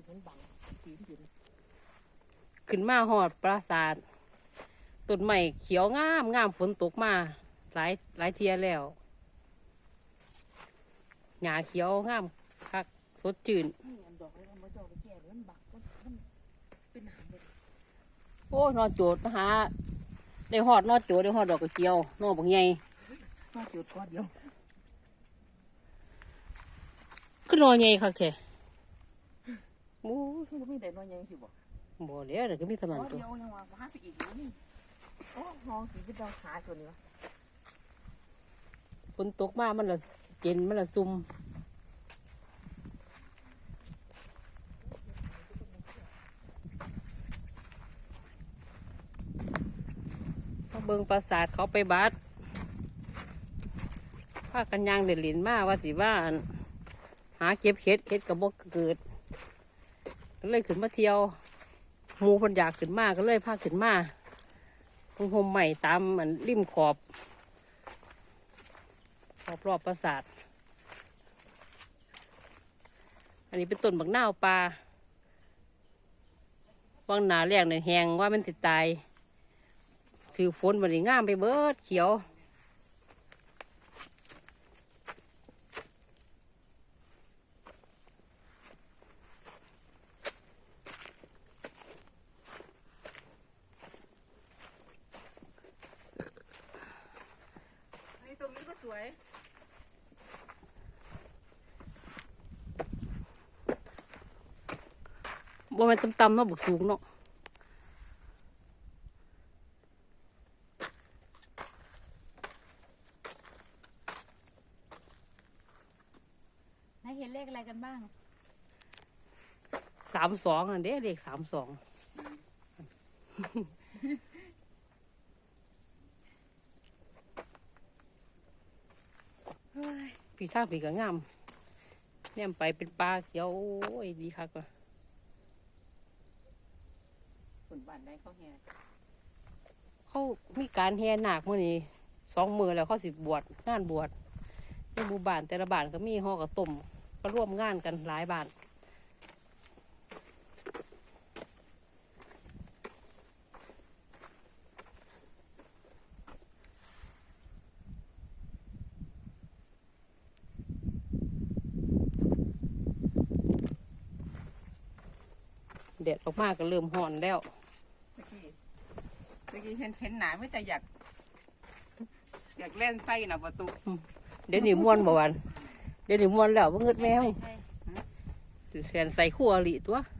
สิมันบังปีนขึ้นขึ้นมาหอดปราสาทต้นใหม่เขียวงามงามฝนตกมาหลายหลายเทียแล้วหญ้าเขียวงามคักสดจืนนี่อันดอกอะไรมาดอกแก่เลยมันบักมันมันเป็นหางเลยโอ้นอนโจดมาหาได้หอดนอนโจดได้หอดดอกกระเจียวนอนบักใหญ่มาจุดก้อนเดียวขึ้นนอนใหญ่คักแท้ โอ้ยมันไม่ได้น้อยยังสิบอกบ่เดี๋ยวเดี๋ยวก็มีเทาก้นัอนตัวเดียวยังว่าหาไปอีกอยู่นี่โอ้หองสีเป็นดอกขาตัวนี้วะฝนตกมามันละเจนมันละซุ่มมาเบิงปราสาทเขาไปบัดพากันยางเด่นหลินมาว่าสิว่าอั่นหาเก็บเห็ดเห็ดกระบอกเกิด ก็เลยขึ้นมาเที่ยวหมูพันอยากขึ้นมาก็เลยพาขึ้นมาตรงโฮมใหม่ตามอันริมขอบรอบรอบปราสาท อันนี้เป็นต้นบักนาวปลาวังหนาแรกเนี่ยแหงว่ามันติดตายถือฝนมันนี่งามไปเบิดเขียว นี่ตรงนี้ก็สวย บ่แมันต่ำๆเนาะบุกสูงเนาะนายเห็นเลขอะไรกันบ้าง สามสองอันเด้เด็กสามสองปีทางปีก็งามเนี่ยไปเป็นปลาเขียวโอ้ยดีคักว่ะ คน บ้านได้เขาแห่เขามีการแห่นาคมื่อนี้สองมือแล้วเขาสิบวชงานบวชในหมู่บ้านแต่ละบ้านก็มีห่อกระต้มก็ร่วมงานกันหลายบ้านเด็ดออกมาก็เริ่มห่อนแล้ว ตะกี้เห็นเห็นหนาไม่แต่อยากอยากเล่นไส้น่ะประตูเดี๋ยวนี้ม้วนบ่วัน เดี๋ยวนี้ม้วนแล้วบ่เงิดแมวใช่แขนใส่ขั้วหลีตัวเ